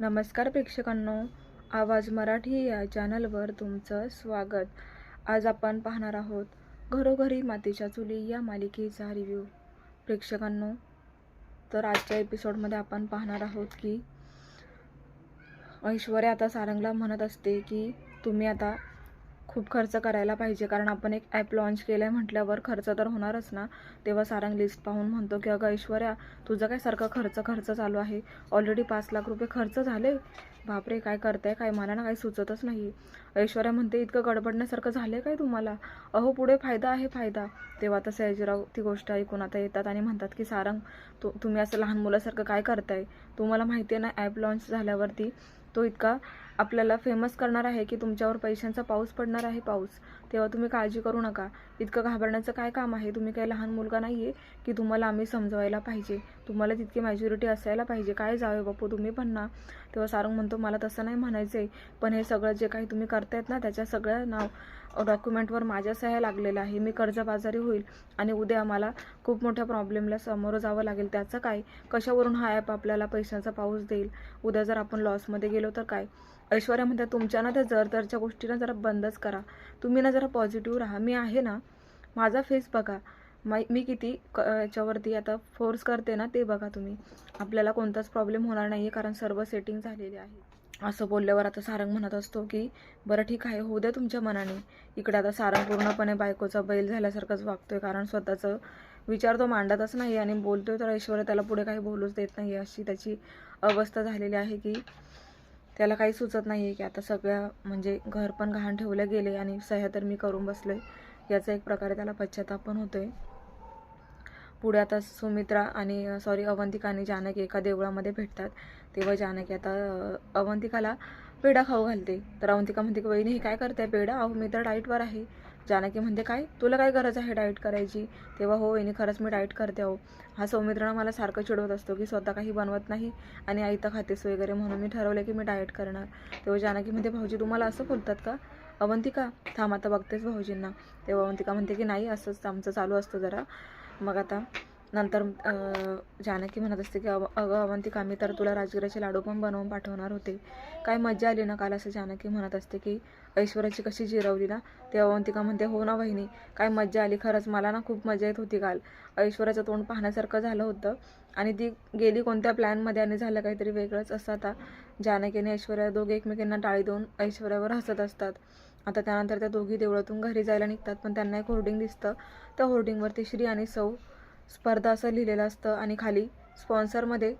नमस्कार प्रेक्षकांनो. आवाज मराठी या चॅनलवर तुमचं स्वागत. आज आपण पाहणार आहोत घरोघरी मातीच्या चुली या मालिकेचा रिव्ह्यू प्रेक्षकांनो तर आजच्या एपिसोडमध्ये आपण पाहणार आहोत की ऐश्वर्या आता सारंगला म्हणत असते की तुम्ही आता खूप खर्च करायला पाहिजे. कारण आपण एक ॲप लॉन्च केलं आहे म्हटल्यावर खर्च तर होणारच ना. तेव्हा सारंग लिस्ट पाहून म्हणतो की अगं ऐश्वर्या तुझं काय सारखं खर्च खर्च चालू आहे? ऑलरेडी पाच लाख रुपये खर्च झाले? बापरे काय करताय? काय मला ना काही सुचतच नाही. ऐश्वर्या म्हणते इतकं गडबडण्यासारखं झालं काय तुम्हाला? अहो पुढे फायदा आहे फायदा. तेव्हा तसं सयाजीराव ती गोष्ट ऐकून आता येतात आणि म्हणतात की सारंग तू तुम्ही असं लहान मुलासारखं काय करताय? तुम्हाला माहिती आहे ना ॲप लॉन्च झाल्यावरती तो इतका आपल्याला फेमस करणार आहे की तुमच्यावर पैशांचा पाऊस पडणार आहे पाऊस. तेव्हा तुम्ही काळजी करू नका. इतकं घाबरण्याचं काय काम आहे? तुम्ही काही लहान मुलगा नाही आहे की तुम्हाला आम्ही समजवायला पाहिजे. तुम्हाला तितकी मॅच्युरिटी असायला पाहिजे. काय जावे बापू? तुम्ही पण ना. तेव्हा सारंग म्हणतो मला तसं नाही म्हणायचं आहे पण हे सगळं जे काही तुम्ही करतायत ना त्याच्या सगळ्या नाव डॉक्युमेंटवर माझ्या सह्या लागलेल्या आहे. मी कर्जबाजारी होईल आणि उद्या आम्हाला खूप मोठ्या प्रॉब्लेमला सामोरं जावं लागेल. त्याचं काय? कशावरून हा ॲप आपल्याला पैशांचा पाऊस देईल? उद्या जर आपण लॉसमध्ये गेलो तर काय? ऐश्वर्या म्हणतात तुमच्या ना त्या जर तरच्या जरा बंदच करा. तुम्ही ना जरा पॉझिटिव्ह राहा. मी आहे ना माझा फेस बघा. मा मी किती क याच्यावरती आता फोर्स करते ना ते बघा तुम्ही. आपल्याला कोणताच प्रॉब्लेम होणार नाही आहे कारण सर्व सेटिंग झालेली आहे. असं बोलल्यावर आता सारंग म्हणत असतो की बरं ठीक आहे होऊ द्या तुमच्या मनाने. इकडे आता सारंग पूर्णपणे बायकोचा बैल झाल्यासारखंच वागतोय कारण स्वतःचं विचार तो मांडतच नाही आणि बोलतोय तर ऐश्वर्या त्याला पुढे काही बोलूच देत नाही अशी त्याची अवस्था झालेली आहे की त्याला काही सुचत नाही आहे की आता सगळ्या म्हणजे घर पण घाण ठेवलं गेले आणि सह्या तर मी करून बसलो. आहे याचा एक प्रकारे त्याला पश्चाताप पण होतो आहे पुढे आता सुमित्रा आणि सॉरी अवंतिका आणि जानकी एका देवळामध्ये भेटतात. तेव्हा जानकी आता अवंतिकाला पेढा खाऊ घालते. तर अवंतिका म्हणते की वहिनी हे काय करते पेढा? अहो मी तर डाईटवर आहे. जानकी म्हणते काय? तुला काय गरज आहे डाईट करायची? तेव्हा हो वहिनी खरंच मी डाईट करते अहो. हा सौमित्रानं मला सारखं चिडवत असतो की स्वतः काही बनवत नाही आणि आई तर खातेस वगैरे म्हणून मी ठरवलं की मी डाएट करणार. तेव्हा जानकी म्हणते भाऊजी तुम्हाला असं बोलतात का? अवंतिका थांब आता बघतेच भाऊजींना. तेव्हा अवंतिका म्हणते की नाही असंच आमचं चालू असतं जरा. मग आता नंतर जानकी म्हणत असते की अव अगं अवंतिका मी तर तुला राजगिराचे लाडू पण बनवून पाठवणार होते. काय मज्जा आली ना काल असं जानकी म्हणत असते की ऐश्वर्याची कशी जिरवली ना ते अवंतिका म्हणते हो ना वहिनी काय मज्जा आली खरंच मला ना खूप मजा येत होती काल. ऐश्वर्याचं तोंड पाहण्यासारखं झालं होतं आणि ती गेली कोणत्या प्लॅनमध्ये आणि झालं काहीतरी वेगळंच असं आता जानकीने ऐश्वर्या दोघे एकमेकींना टाळी देऊन ऐश्वर्यावर हसत असतात. आता त्यानंतर त्या दोघी देवळातून घरी जायला निघतात पण त्यांना एक होर्डिंग दिसतं. त्या होर्डिंगवरती श्री आणि सौ स्पर्धा असं लिहिलेलं असतं आणि खाली स्पॉन्सरमध्ये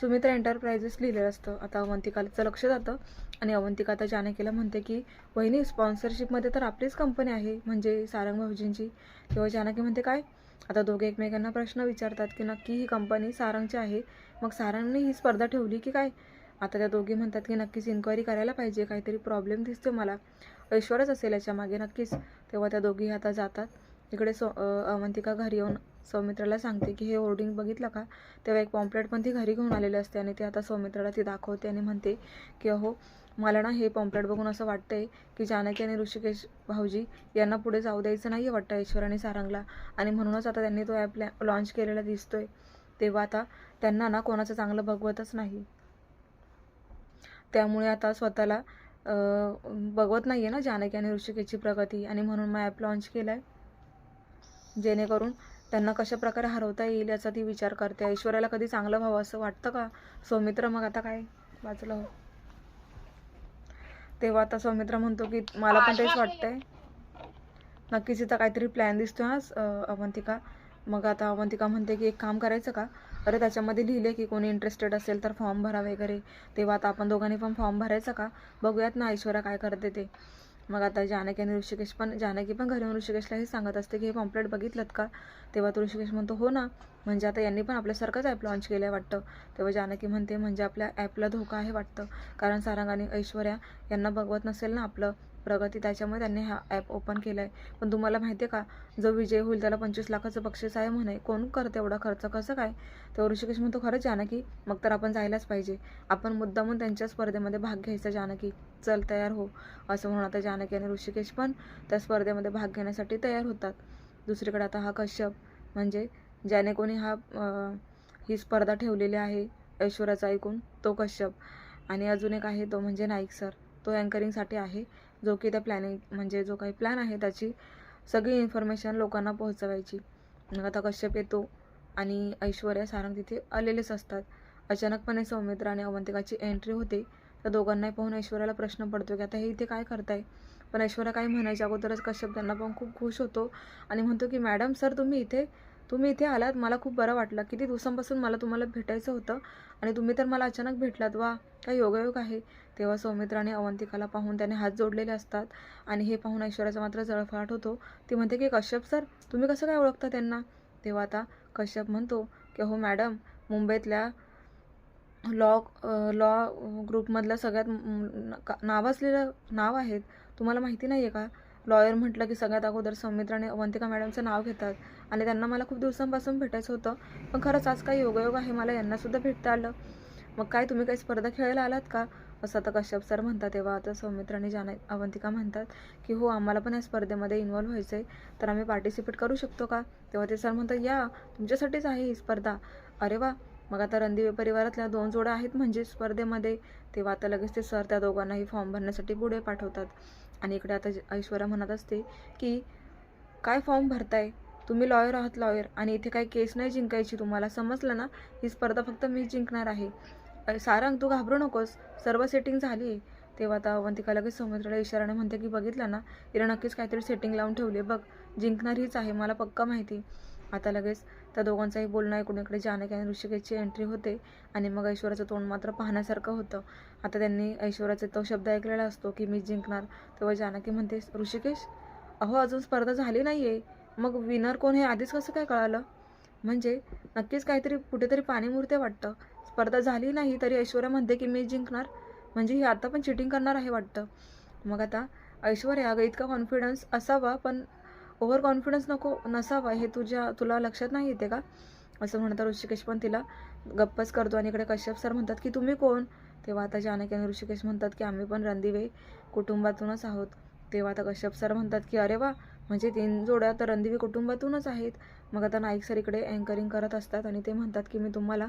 सुमित्रा एंटरप्राइजेस लिहिलेलं असतं. आता अवंतिकाचं लक्ष जातं. आणि अवंतिका आता जानकीला म्हणते की वहिनी स्पॉन्सरशिपमध्ये तर आपलीच कंपनी आहे. म्हणजे सारंग भाऊजींची. तेव्हा जानकी म्हणते काय? आता दोघे एकमेकांना प्रश्न विचारतात की नक्की ही कंपनी सारंगची आहे. मग सारंगने ही स्पर्धा ठेवली की काय? आता त्या दोघी म्हणतात की नक्कीच इन्क्वायरी करायला पाहिजे. काहीतरी प्रॉब्लेम दिसतो मला. ऐश्वरच असेल याच्या मागे नक्कीच. तेव्हा त्या दोघी आता जातात. इकडे सो अवंतिका घरी येऊन सौमित्राला सांगते की हे होर्डिंग बघितलं का? तेव्हा एक पॉम्पलेट पण ती घरी घेऊन आलेली असते आणि ती आता सौमित्राला ती दाखवते आणि म्हणते की अहो मला ना हे पॉम्पलेट बघून असं वाटतंय की जानकी आणि ऋषिकेश भाऊजी यांना पुढे जाऊ द्यायचं नाही आहे वाटतं ईश्वर आणि सारंगला. आणि म्हणूनच आता त्यांनी तो ॲप लॉन्च केलेला दिसतोय. तेव्हा आता त्यांना ना कोणाचं चांगलं बघवतच नाही. त्यामुळे आता स्वतःला बघवत नाही आहे ना जानकी आणि ऋषिकेशची प्रगती आणि म्हणून मग ॲप लॉन्च केला आहे जेणेकरून त्यांना कशा प्रकारे हरवता येईल याचा ती विचार करते. ऐश्वर्याला कधी चांगलं व्हावं असं वाटतं का? सौमित्र मग आता काय वाचलं? हो तेव्हा आता सौमित्र म्हणतो की मला पण तेच वाटतंय. नक्कीच इथं काहीतरी प्लॅन दिसतो हा अवंतिका. मग आता अवंतिका म्हणते की एक काम करायचं का? अरे त्याच्यामध्ये लिहिले की कोणी इंटरेस्टेड असेल तर फॉर्म भरा वगैरे. तेव्हा आता आपण दोघांनी पण फॉर्म भरायचा का? बघूयात ना ऐश्वर्या काय करते ते. मग आता जानकी आणि ऋषिकेश पण जानकी पण घरी येऊन ऋषिकेशला हे सांगत असते की हे पॉम्पलेट बघितलं का? तेव्हा तो ऋषिकेश म्हणतो हो ना. म्हणजे आता यांनी पण आपल्यासारखंच ॲप लॉन्च केलं आहे वाटतं. तेव्हा जानकी म्हणते म्हणजे आपल्या ॲपला धोका आहे वाटतं. कारण सारंग आणि ऐश्वर्या यांना बघवत नसेल ना आपलं. प्रगती त्याच्यामुळे त्यांनी हा ॲप ओपन केला आहे पण तुम्हाला माहिती आहे का जो विजय होईल त्याला पंचवीस लाखाचं बक्षीस आहे म्हणे. कोण करतं एवढा खर्च? कसं काय? तेव्हा ऋषिकेश म्हणतो खरंच जानकी मग तर आपण जायलाच पाहिजे. आपण मुद्दामून त्यांच्या स्पर्धेमध्ये भाग घ्यायचा जानकी. चल तयार हो. असं म्हणून आता जानकी आणि ऋषिकेश पण त्या स्पर्धेमध्ये भाग घेण्यासाठी तयार होतात. दुसरीकडे आता हा कश्यप म्हणजे ज्याने कोणी हा ही स्पर्धा ठेवलेली आहे ऐश्वर्याचा ऐकून तो कश्यप. आणि अजून एक आहे तो म्हणजे नाईक सर. तो अँकरिंगसाठी आहे. जो की त्या प्लॅनिंग म्हणजे जो काही प्लॅन आहे त्याची सगळी इन्फॉर्मेशन लोकांना पोहोचवायची. मग आता कश्यप येतो आणि ऐश्वर्या सारंग तिथे आलेलेच असतात. अचानकपणे सौमित्र आणि अवंतिकाची एंट्री होते. तर दोघांनाही पाहून ऐश्वर्याला प्रश्न पडतो की आता हे इथे काय करताय? पण ऐश्वर्या काय म्हणायच्या अगोदरच कश्यप त्यांना पण खूप खुश होतो आणि म्हणतो की मॅडम सर तुम्ही इथे तुम्ही इथे आलात मला खूप बरं वाटलं. किती दिवसांपासून मला तुम्हाला भेटायचं होतं आणि तुम्ही तर मला अचानक भेटलात. वा काय योगायोग आहे? तेव्हा सौमित्राने अवंतिकाला पाहून त्याने हात जोडलेले असतात आणि हे पाहून ऐश्वर्याचा मात्र जळफळाट होतो. ती म्हणते की कश्यप सर तुम्ही कसं काय ओळखता त्यांना? तेव्हा आता कश्यप म्हणतो की हो मॅडम मुंबईतल्या लॉ लॉ ग्रुपमधल्या सगळ्यात नावाजलेलं नाव आहेत. तुम्हाला माहिती नाही आहे का? लॉयर म्हटलं की सगळ्यात अगोदर सौमित्र आणि अवंतिका मॅडमचं नाव घेतात. आणि त्यांना मला खूप दिवसांपासून भेटायचं होतं. पण खरंच आज काय योगायोग आहे मला यांनासुद्धा भेटता आलं. मग काय तुम्ही काही स्पर्धा खेळायला आलात का? असं आता कश्यप सर म्हणतात तेव्हा. आता सौमित्र आणि जाना अवंतिका म्हणतात की हो आम्हाला पण या स्पर्धेमध्ये इन्वॉल्व्ह व्हायचं आहे तर आम्ही पार्टिसिपेट करू शकतो का? तेव्हा ते सर म्हणतात या तुमच्यासाठीच आहे ही स्पर्धा. अरे वा! मग आता रणदिवे परिवारातल्या दोन जोड्या आहेत म्हणजे स्पर्धेमध्ये. तेव्हा आता लगेच ते सर त्या दोघांनाही फॉर्म भरण्यासाठी पुढे पाठवतात. आणि इकडे आता ऐश्वर्या म्हणत असते की काय फॉर्म भरताय? तुम्ही लॉयर आहात लॉयर आणि इथे काही केस नाही जिंकायची तुम्हाला. समजलं ना? ही स्पर्धा फक्त मी जिंकणार आहे. सारंग तू घाबरू नकोस. सर्व सेटिंग झाली आहे तेव्हा आता अवंतिका लगेच समुद्राला इशाराने म्हणते की बघितलं ना? हिला नक्कीच काहीतरी सेटिंग लावून ठेवली बघ जिंकणार हीच आहे. मला पक्का माहिती. आता लगेच त्या दोघांचाही बोलणं ऐकून इकडे जानकी आणि ऋषिकेशची एंट्री होते आणि मग ऐश्वर्याचं तोंड मात्र पाहण्यासारखं होतं. आता त्यांनी ऐश्वर्याचा तो शब्द ऐकलेला असतो की मी जिंकणार. तेव्हा जानकी म्हणते ऋषिकेश अहो अजून स्पर्धा झाली नाही आहे मग विनर कोण हे? आधीच कसं काय कळालं? म्हणजे नक्कीच काहीतरी कुठेतरी पाणी मुरते वाटतं. स्पर्धा झाली नाही तरी ऐश्वर्या म्हणते की मी जिंकणार. म्हणजे ही आता पण चिटिंग करणार आहे वाटतं. मग आता ऐश्वर्या अगं इतका कॉन्फिडन्स असावा पण ओव्हर कॉन्फिडन्स नको नसावा हे तुझ्या तुला लक्षात नाही येते का? असं म्हणतात ऋषिकेश पण तिला गप्पच करतो आणि इकडे कश्यप सर म्हणतात की तुम्ही कोण? तेव्हा आता जानकी आणि ऋषिकेश म्हणतात की आम्ही पण रणदिवे कुटुंबातूनच आहोत. तेव्हा आता कश्यप सर म्हणतात की अरे वा म्हणजे तीन जोड्या तर रणदिवे कुटुंबातूनच आहेत. मग आता नाईक सर इकडे अँकरिंग करत असतात आणि ते म्हणतात की मी तुम्हाला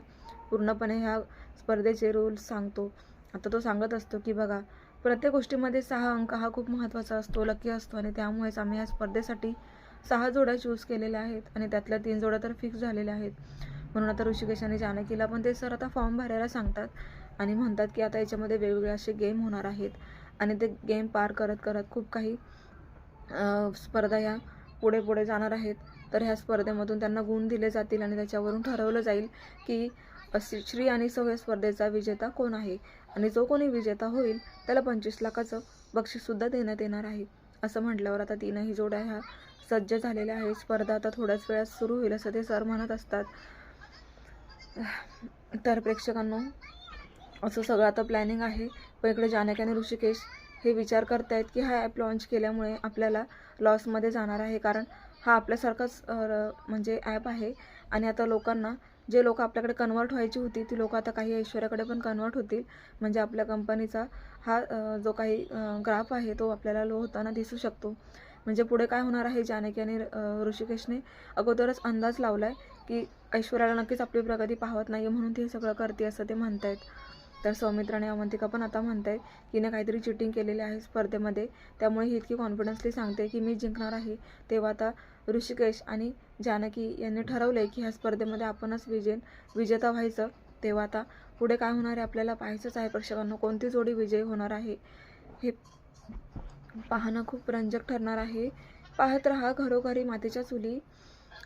पूर्णपणे ह्या स्पर्धेचे रूल्स सांगतो. आता तो सांगत असतो की बघा प्रत्येक गोष्टीमध्ये सहा अंक हा खूप महत्त्वाचा असतो लकी असतो आणि त्यामुळेच आम्ही ह्या स्पर्धेसाठी सहा जोड्या चूज केलेल्या आहेत आणि त्यातल्या तीन जोड्या तर फिक्स झालेल्या आहेत. म्हणून आता ऋषिकेश आणि जानकीला पण ते सर आता फॉर्म भरायला सांगतात आणि म्हणतात की आता याच्यामध्ये वेगवेगळे असे गेम होणार आहेत आणि ते गेम पार करत करत खूप काही स्पर्धा ह्या पुढे पुढे जाणार आहेत. तर ह्या स्पर्धेमधून त्यांना गुण दिले जातील आणि त्याच्यावरून ठरवलं जाईल की अशी श्री आणि सवय स्पर्धेचा विजेता कोण आहे? आणि जो कोणी विजेता होईल त्याला पंचवीस लाखाचं बक्षीससुद्धा देण्यात येणार आहे. असं म्हटल्यावर आता तीनही जोड्या ह्या सज्ज झालेल्या आहेत. स्पर्धा आता थोड्याच वेळात सुरू होईल असं ते सर म्हणत असतात. तर प्रेक्षकांनो असं सगळं आता प्लॅनिंग आहे. पण इकडे जानक आणि ऋषिकेश हे विचार करत आहेत की हा ॲप लॉन्च केल्यामुळे आपल्याला लॉसमध्ये जाणार आहे. कारण हा आपल्यासारखाच म्हणजे ॲप आहे. आणि आता लोकांना जे लोक आपल्याकडे कन्वर्ट व्हायची होती ती लोक आता काही ऐश्वर्याकडे पण कन्वर्ट होतील. म्हणजे आपल्या कंपनीचा हा जो काही ग्राफ आहे तो आपल्याला लो होताना दिसू शकतो. म्हणजे पुढे काय होणार आहे जानकी आणि ऋषिकेशने अगोदरच अंदाज लावला आहे की ऐश्वर्याला नक्कीच आपली प्रगती पाहत नाही म्हणून ते सगळं करते असं ते म्हणतायत. तर सौमित्र आणि अवंतिका पण आता म्हणतायत की हिने काहीतरी चिटिंग केलेली आहे स्पर्धेमध्ये. त्यामुळे ही इतकी कॉन्फिडन्सली सांगते की मी जिंकणार आहे. तेव्हा आता ऋषिकेश आणि जानकी यांनी ठरवलं आहे की ह्या स्पर्धेमध्ये आपणच विजय विजेता व्हायचं. तेव्हा आता पुढे काय होणार आहे आपल्याला पाहायचंच आहे. प्रेक्षकांना कोणती जोडी विजयी होणार आहे हे पाहणं खूप रंजक ठरणार आहे. पाहत रहा घरोघरी मातीच्या चुली.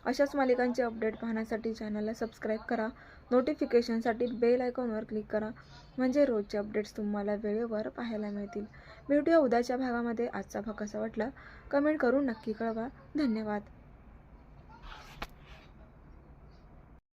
अशाच मालिकांचे अपडेट पाहण्यासाठी चॅनलला सबस्क्राईब करा. नोटिफिकेशनसाठी बेल आयकॉनवर क्लिक करा. म्हणजे रोजचे अपडेट्स तुम्हाला वेळेवर पाहायला मिळतील. भेटूया उद्याच्या भागामध्ये आजचा भाग कसा वाटला? कमेंट करून नक्की कळवा. धन्यवाद.